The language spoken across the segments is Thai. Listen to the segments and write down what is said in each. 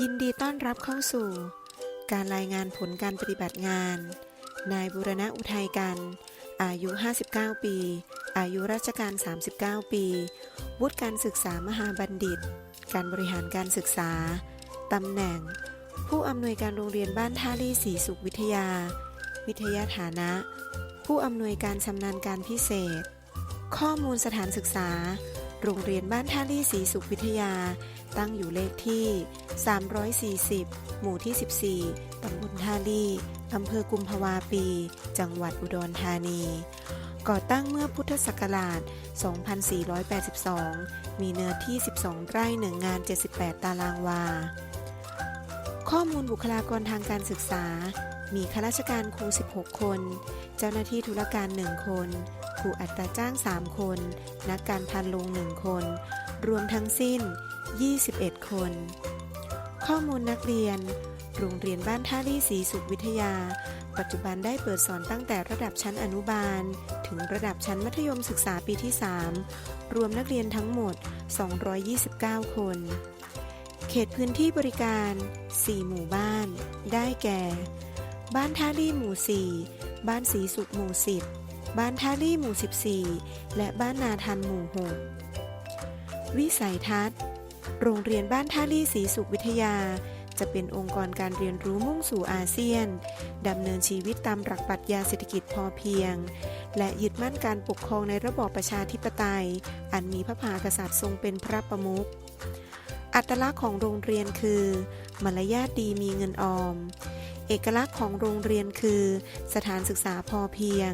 ยินดีต้อนรับเข้าสู่ การรายงานผลการปฏิบัติงาน นายบุรณะอุทัยกัน อายุ 59 ปี อายุราชการ 39 ปี วุฒิการศึกษามหาบัณฑิต การบริหารการศึกษา ตำแหน่ง ผู้อำนวยการโรงเรียนบ้านท่าลี่ศรีสุขวิทยา วิทยาฐานะ ผู้อำนวยการชำนาญการพิเศษ ข้อมูลสถานศึกษา โรงเรียนบ้านท่าลี่ศรีสุขวิทยา ตั้งอยู่เลขที่ 340 หมู่ที่ 14 ตำบลท่าลี่ อำเภอกุมภาวาปี จังหวัดอุดรธานี ก่อตั้งเมื่อพุทธศักราช 2482 มีเนื้อที่ 12 ไร่1งงาน 78 ตารางวา ข้อมูลบุคลากรทางการศึกษา มีข้าราชการครู 16 คน เจ้าหน้าที่ธุรการ 1 คน ครูอัตราจ้าง 3 คน นักการพันโรง1 คน รวมทั้งสิ้น 21 คน ข้อมูลนักเรียน โรงเรียนบ้านท่าลี่ศรีสุขวิทยา ปัจจุบันได้เปิดสอนตั้งแต่ระดับชั้นอนุบาล ถึงระดับชั้นมัธยมศึกษาปีที่ 3 รวมนักเรียนทั้งหมด 229 คน เขตพื้นที่บริการ 4 หมู่บ้าน ได้แก่ บ้านท่าลี่หมู่ 4 บ้านสีสุขหมู่ 10บ้านท่าลี่หมู่ 14 และบ้านนาทันหมู่ 6 วิสัยทัศน์ โรงเรียนบ้านท่าลี่ศรีสุขวิทยา จะเป็นองค์กรการเรียนรู้มุ่งสู่อาเซียน ดำเนินชีวิตตามหลักปรัชญาเศรษฐกิจพอเพียง และยึดมั่นการปกครองในระบอบประชาธิปไตย อันมีพระมหากษัตริย์ทรงเป็นพระประมุขอัตลักษณ์ของโรงเรียนคือ มารยาทดีมีเงินออม เอกลักษณ์ของโรงเรียนคือ สถานศึกษาพอเพียง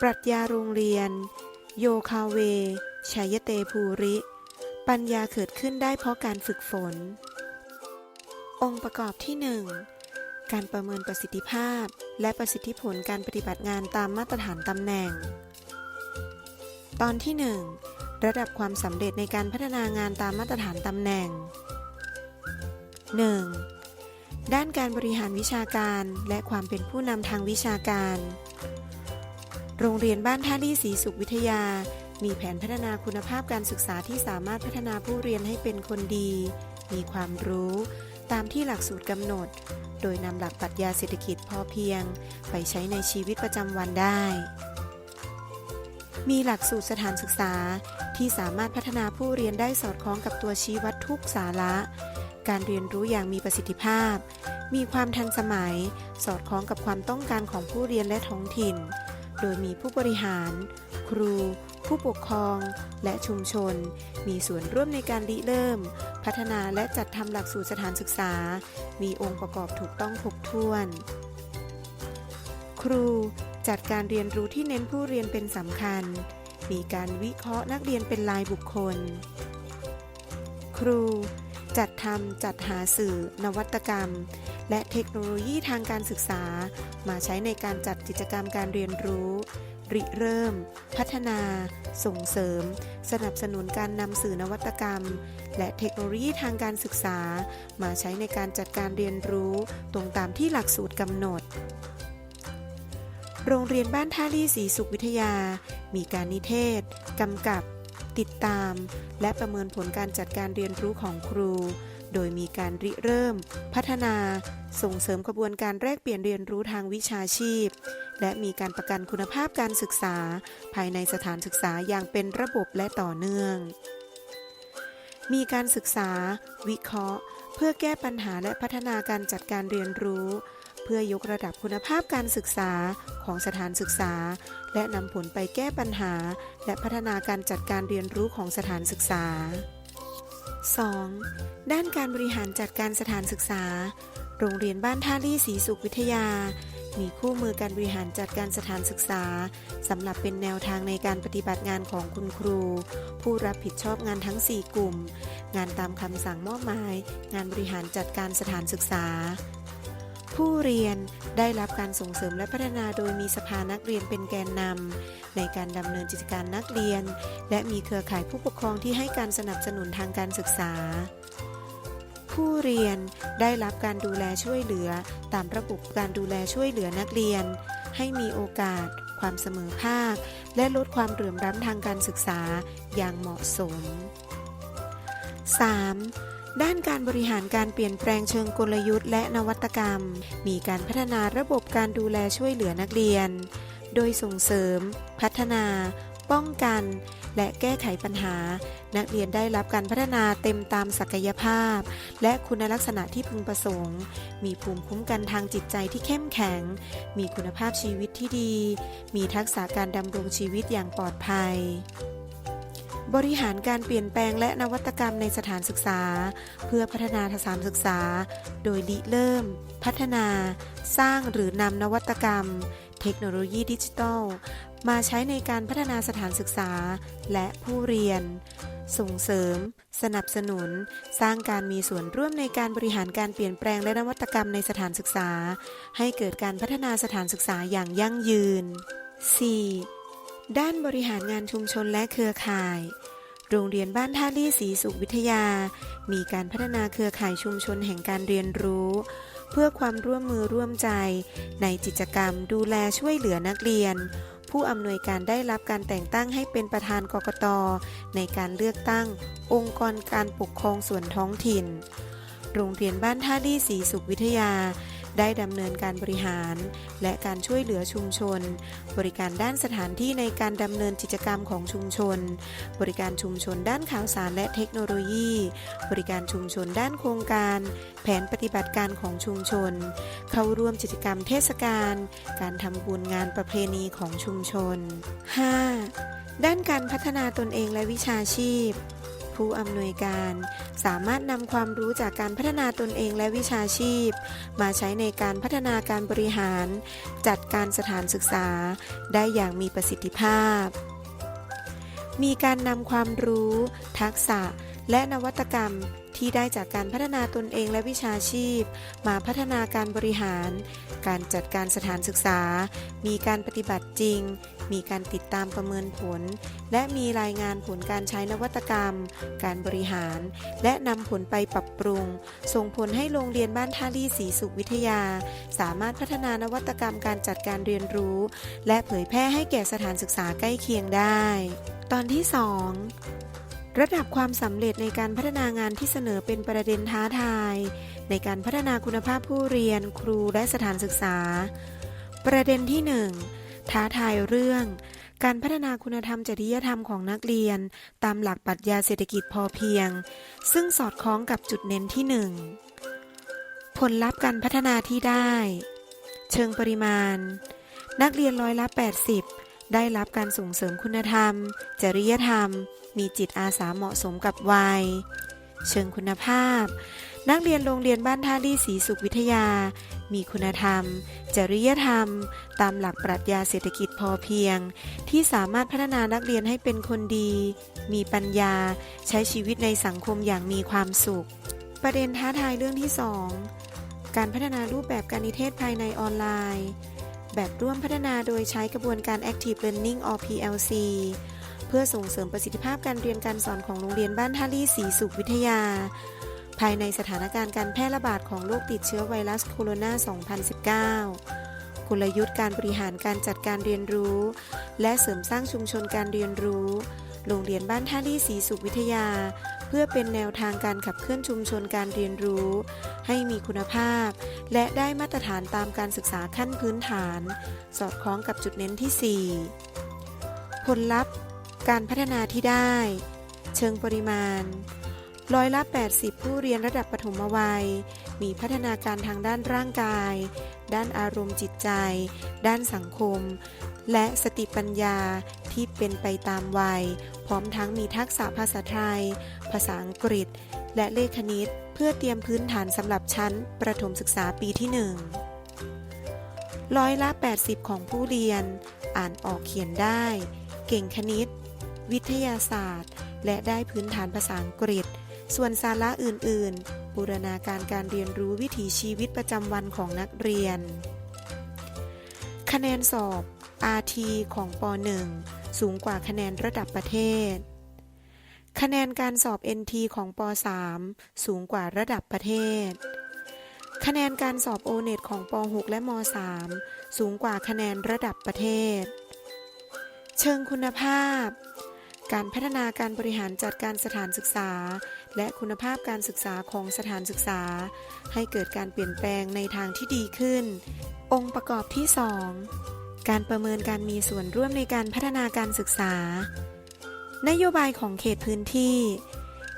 ปรัชญาโรงเรียน โยคาเวชัยเตภูริ ปัญญาเกิดขึ้นได้เพราะการฝึกฝน องค์ประกอบที่ 1 การประเมินประสิทธิภาพ และประสิทธิผลการปฏิบัติงานตามมาตรฐานตำแหน่ง ตอนที่ 1 ระดับความสำเร็จในการพัฒนางานตามมาตรฐานตำแหน่ง 1. ด้านการบริหารวิชาการและความเป็นผู้นำทางวิชาการ โรงเรียนบ้านท่าลี่ศรีสุขวิทยา มีแผนพัฒนาคุณภาพการศึกษาที่สามารถพัฒนาผู้เรียนให้เป็นคนดี มีความรู้ตามที่หลักสูตรกำหนด โดยนำหลักปรัชญาเศรษฐกิจพอเพียง ไปใช้ในชีวิตประจำวันได้ มีหลักสูตรสถานศึกษาที่สามารถพัฒนาผู้เรียนได้สอดคล้องกับตัวชี้วัดทุกสาระ การเรียนรู้อย่างมีประสิทธิภาพ มีความทันสมัย สอดคล้องกับความต้องการของผู้เรียนและท้องถิ่น โดยมีผู้บริหาร ครู ผู้ปกครอง และชุมชน มีส่วนร่วมในการริเริ่ม พัฒนาและจัดทำหลักสูตรสถานศึกษา มีองค์ประกอบถูกต้องครบถ้วน ครูจัดการเรียนรู้ที่เน้นผู้เรียนเป็นสำคัญ มีการวิเคราะห์นักเรียนเป็นรายบุคคล ครูจัดทำจัดหาสื่อ นวัตกรรม และเทคโนโลยีทางการศึกษา มาใช้ในการจัดกิจกรรมการเรียนรู้ ริเริ่ม พัฒนา ส่งเสริม สนับสนุนการนำสื่อนวัตกรรม และเทคโนโลยีทางการศึกษา มาใช้ในการจัดการเรียนรู้ตรงตามที่หลักสูตรกำหนด โรงเรียนบ้านท่าลี่ศรีสุขวิทยา มีการนิเทศ กำกับ ติดตาม และประเมินผลการจัดการเรียนรู้ของครู โดยมีการริเริ่ม พัฒนา ส่งเสริมกระบวนการแลกเปลี่ยนเรียนรู้ทางวิชาชีพ และมีการประกันคุณภาพการศึกษา ภายในสถานศึกษาอย่างเป็นระบบและต่อเนื่อง มีการศึกษา วิเคราะห์ เพื่อแก้ปัญหาและพัฒนาการจัดการเรียนรู้ เพื่อยกระดับคุณภาพการศึกษาของสถานศึกษา และนำผลไปแก้ปัญหา และพัฒนาการจัดการเรียนรู้ของสถานศึกษา 2. ด้านการบริหารจัดการสถานศึกษา โรงเรียนบ้านท่าลี่ศรีสุขวิทยา มีคู่มือการบริหารจัดการสถานศึกษาสำหรับเป็นแนวทางในการปฏิบัติงานของคุณครู ผู้รับผิดชอบงานทั้ง 4 กลุ่ม งานตามคำสั่งมอบหมาย งานบริหารจัดการสถานศึกษา ผู้เรียนได้รับการส่งเสริมและพัฒนาโดยมีสภานักเรียนเป็นแกนนำในการดำเนินกิจการนักเรียน และมีเครือข่ายผู้ปกครองที่ให้การสนับสนุนทางการศึกษา ผู้เรียนได้รับการดูแลช่วยเหลือ ตามระบบการดูแลช่วยเหลือนักเรียน ให้มีโอกาส ความเสมอภาค และลดความเหลื่อมล้ำทางการศึกษาอย่างเหมาะสม 3. ด้านการบริหารการเปลี่ยนแปลงเชิงกลยุทธ์และนวัตกรรม มีการพัฒนาระบบการดูแลช่วยเหลือนักเรียน โดยส่งเสริม พัฒนา ป้องกัน และแก้ไขปัญหา นักเรียนได้รับการพัฒนาเต็มตามศักยภาพ และคุณลักษณะที่พึงประสงค์ มีภูมิคุ้มกันทางจิตใจที่เข้มแข็ง มีคุณภาพชีวิตที่ดี มีทักษะการดำรงชีวิตอย่างปลอดภัย บริหารการเปลี่ยนแปลงและนวัตกรรมในสถานศึกษา เพื่อพัฒนาสถานศึกษา โดยริเริ่ม พัฒนา สร้างหรือนำนวัตกรรม เทคโนโลยีดิจิทัล มาใช้ในการพัฒนาสถานศึกษา และผู้เรียน ส่งเสริม สนับสนุน สร้างการมีส่วนร่วมในการบริหารการเปลี่ยนแปลงและนวัตกรรมในสถานศึกษา ให้เกิดการพัฒนาสถานศึกษาอย่างยั่งยืน 4. ด้านบริหารงานชุมชนและเครือข่าย โรงเรียนบ้านท่าลี่ศรีสุขวิทยา มีการพัฒนาเครือข่ายชุมชนแห่งการเรียนรู้ เพื่อความร่วมมือร่วมใจ ในกิจกรรมดูแลช่วยเหลือนักเรียน ผู้อำนวยการได้รับการแต่งตั้งให้เป็นประธานกกต ในการเลือกตั้ง องค์กรการปกครองส่วนท้องถิ่น โรงเรียนบ้านท่าลี่ศรีสุขวิทยา ได้ดำเนินการบริหาร และการช่วยเหลือชุมชน บริการด้านสถานที่ในการดำเนินกิจกรรมของชุมชน บริการชุมชนด้านข่าวสารและเทคโนโลยี บริการชุมชนด้านโครงการ แผนปฏิบัติการของชุมชน เข้าร่วมกิจกรรมเทศกาลการทำบุญงานประเพณีของชุมชน 5. ด้านการพัฒนาตนเองและวิชาชีพ ผู้อำนวยการ สามารถนำความรู้จากการพัฒนาตนเองและวิชาชีพ มาใช้ในการพัฒนาการบริหาร จัดการสถานศึกษา ได้อย่างมีประสิทธิภาพ มีการนำความรู้ ทักษะและนวัตกรรม ที่ได้จากการพัฒนาตนเองและวิชาชีพ มาพัฒนาการบริหาร การจัดการสถานศึกษา มีการปฏิบัติจริง มีการติดตามประเมินผล และมีรายงานผลการใช้นวัตกรรม การบริหาร และนำผลไปปรับปรุง ส่งผลให้โรงเรียนบ้านท่าลี่ศรีสุขวิทยา สามารถพัฒนานวัตกรรมการจัดการเรียนรู้ และเผยแพร่ให้แก่สถานศึกษาใกล้เคียงได้ ตอนที่ 2 ระดับความสำเร็จในการพัฒนางานที่เสนอเป็นประเด็นท้าทาย ในการพัฒนาคุณภาพผู้เรียน ครูและสถานศึกษา ประเด็นที่ 1 ท้าทายเรื่อง การพัฒนาคุณธรรมจริยธรรมของนักเรียน ตามหลักปรัชญาเศรษฐกิจพอเพียง ซึ่งสอดคล้องกับจุดเน้นที่ 1 ผลลัพธ์การพัฒนาที่ได้ เชิงปริมาณ นักเรียนร้อยละ 80 ได้รับการส่งเสริมคุณธรรม จริยธรรม มีจิตอาสาเหมาะสมกับวัย เชิงคุณภาพ นักเรียนโรงเรียนบ้านท่าลี่ศรีสุขวิทยา มีคุณธรรม จริยธรรม ตามหลักปรัชญาเศรษฐกิจพอเพียง ที่สามารถพัฒนานักเรียนให้เป็นคนดี มีปัญญา ใช้ชีวิตในสังคมอย่างมีความสุข ประเด็นท้าทายเรื่องที่ 2 การพัฒนารูปแบบการนิเทศภายในออนไลน์ แบบร่วมพัฒนาโดยใช้กระบวนการ Active Learning or PLC เพื่อส่งเสริมประสิทธิภาพการเรียนการสอนของโรงเรียนบ้านท่าลี่ศรีสุขวิทยา ภายในสถานการณ์การแพร่ระบาดของโรคติดเชื้อไวรัสโคโรนา 2019 กลยุทธ์การบริหารการจัดการเรียนรู้ และเสริมสร้างชุมชนการเรียนรู้ โรงเรียนบ้านท่าลี่ศรีสุขวิทยา เพื่อเป็นแนวทางการขับเคลื่อนชุมชนการเรียนรู้ ให้มีคุณภาพ และได้มาตรฐานตามการศึกษาขั้นพื้นฐาน สอดคล้องกับจุดเน้นที่ 4 ผลลัพธ์ การพัฒนาที่ได้ เชิงปริมาณ ร้อยละ 80 ผู้เรียนระดับปฐมวัย มีพัฒนาการทางด้านร่างกาย ด้านอารมณ์จิตใจ ด้านสังคม และสติปัญญาที่เป็นไปตามวัย พร้อมทั้งมีทักษะภาษาไทย ภาษาอังกฤษ และเลขคณิต เพื่อเตรียมพื้นฐานสำหรับชั้นประถมศึกษาปีที่ 1 ร้อยละ 80 ของผู้เรียน อ่านออกเขียนได้ เก่งคณิต วิทยาศาสตร์ และได้พื้นฐานภาษาอังกฤษ ส่วนสาระอื่น ๆ บูรณาการการเรียนรู้วิถีชีวิตประจำวันของนักเรียน คะแนนสอบ RT ของป .1 สูงกว่าคะแนนระดับประเทศ คะแนนการสอบ NT ของป .3 สูงกว่าระดับประเทศคะแนนการสอบ O-NET ของป .6 และม .3 สูงกว่าคะแนนระดับประเทศ เชิงคุณภาพ การพัฒนาการบริหารจัดการสถานศึกษา และคุณภาพการศึกษาของสถานศึกษา ให้เกิดการเปลี่ยนแปลงในทางที่ดีขึ้น องค์ประกอบที่ 2 การประเมินการมีส่วนร่วมในการพัฒนาการศึกษา นโยบายของเขตพื้นที่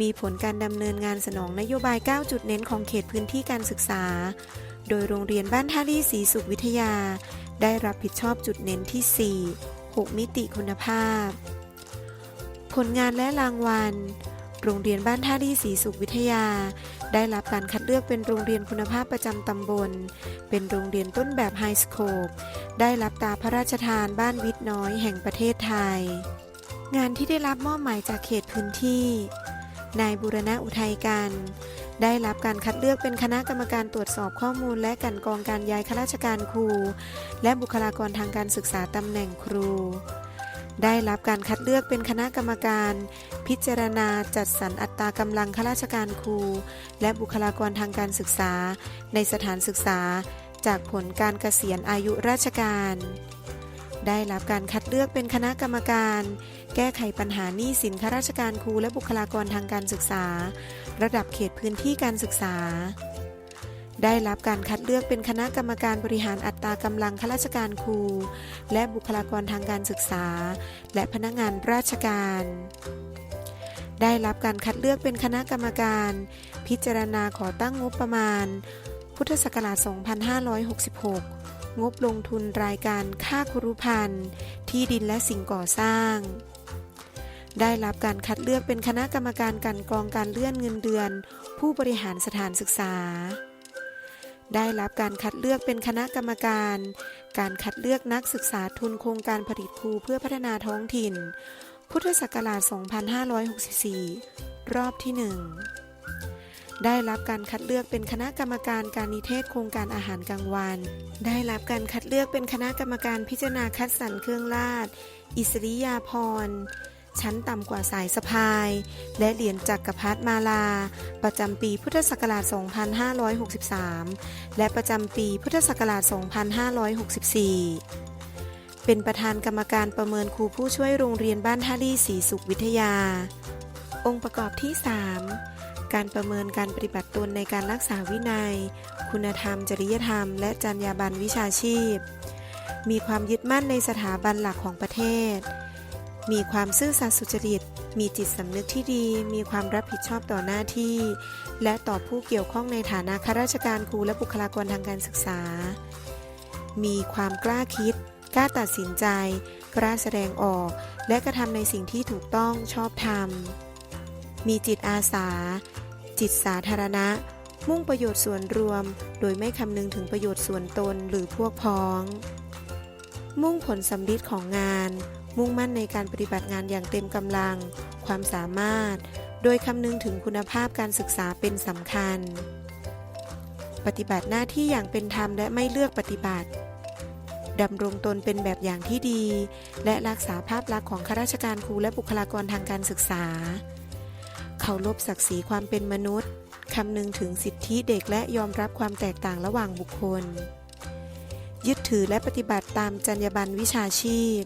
มีผลการดำเนินงานสนองนโยบาย 9 จุดเน้นของเขตพื้นที่การศึกษา โดยโรงเรียนบ้านท่าลี่ศรีสุขวิทยา ได้รับผิดชอบจุดเน้นที่ 4 6 มิติคุณภาพ ผลงานและรางวัล โรงเรียนบ้านท่าลี่ศรีสุขวิทยา ได้รับการคัดเลือกเป็นโรงเรียนคุณภาพประจำตำบล เป็นโรงเรียนต้นแบบไฮสโคปได้รับตาพระราชทานบ้านวิทย์น้อยแห่งประเทศไทย งานที่ได้รับมอบหมายจากเขตพื้นที่ นายบุรณะอุทัยกันได้รับการคัดเลือกเป็นคณะกรรมการตรวจสอบข้อมูล และกันกองการย้ายข้าราชการครู และบุคลากรทางการศึกษาตำแหน่งครู ได้รับการคัดเลือกเป็นคณะกรรมการ พิจารณาจัดสรรอัตรากำลังข้าราชการครู และบุคลากรทางการศึกษา ในสถานศึกษา จากผลการเกษียณอายุราชการ ได้รับการคัดเลือกเป็นคณะกรรมการ แก้ไขปัญหาหนี้สินข้าราชการครูและบุคลากรทางการศึกษา ระดับเขตพื้นที่การศึกษา ได้รับการคัดเลือกเป็นคณะกรรมการบริหารอัตรากำลังข้าราชการครู และบุคลากรทางการศึกษา และพนักงานราชการ ได้รับการคัดเลือกเป็นคณะกรรมการ พิจารณาขอตั้งงบประมาณ พุทธศักราช 2566 งบลงทุนรายการค่าครุพันธ์ที่ดินและสิ่งก่อสร้างได้รับการคัดเลือกเป็นคณะกรรมการกลันกรองการเลื่อนเงินเดือน ผู้บริหารสถานศึกษา ได้รับการคัดเลือกเป็นคณะกรรมการ การคัดเลือกนักศึกษาทุนโครงการผลิตครูเพื่อพัฒนาท้องถิ่น พุทธศักราช 2564 รอบที่ 1 ได้รับการคัดเลือกเป็นคณะกรรมการการนิเทศโครงการอาหารกลางวัน ได้รับการคัดเลือกเป็นคณะกรรมการพิจารณาคัดสรรเครื่องราชอิสริยาภรณ์ ชั้นต่ำกว่าสายสะพาย และเหรียญจักรพรรดิมาลา ประจำปีพุทธศักราช 2563 และประจำปีพุทธศักราช 2564เป็นประธานกรรมการประเมินครูผู้ช่วยโรงเรียนบ้านท่าลี่ศรีสุขวิทยา องค์ประกอบที่ 3 การประเมินการปฏิบัติตนในการรักษาวินัย คุณธรรม จริยธรรม และจรรยาบรรณวิชาชีพ มีความยึดมั่นในสถาบันหลักของประเทศ มีความซื่อสัตย์สุจริต มีจิตสำนึกที่ดี มีความรับผิดชอบต่อหน้าที่ และต่อผู้เกี่ยวข้องในฐานะข้าราชการครูและบุคลากรทางการศึกษา มีความกล้าคิด กล้าตัดสินใจ กล้าแสดงออก และกระทำในสิ่งที่ถูกต้องชอบธรรม มีจิตอาสา จิตสาธารณะ มุ่งประโยชน์ส่วนรวม โดยไม่คำนึงถึงประโยชน์ส่วนตนหรือพวกพ้อง มุ่งผลสำลิดของงาน มุ่งมั่นในการปฏิบัติงานอย่างเต็มกำลัง ความสามารถ โดยคำนึงถึงคุณภาพการศึกษาเป็นสำคัญ ปฏิบัติหน้าที่อย่างเป็นธรรมและไม่เลือกปฏิบัติดำรงตนเป็นแบบอย่างที่ดี และรักษาภาพลักษณ์ของข้าราชการครูและบุคลากรทางการศึกษา เคารพศักดิ์ศรีความเป็นมนุษย์ คำนึงถึงสิทธิเด็กและยอมรับความแตกต่างระหว่างบุคคล ยึดถือและปฏิบัติตามจรรยาบรรณวิชาชีพ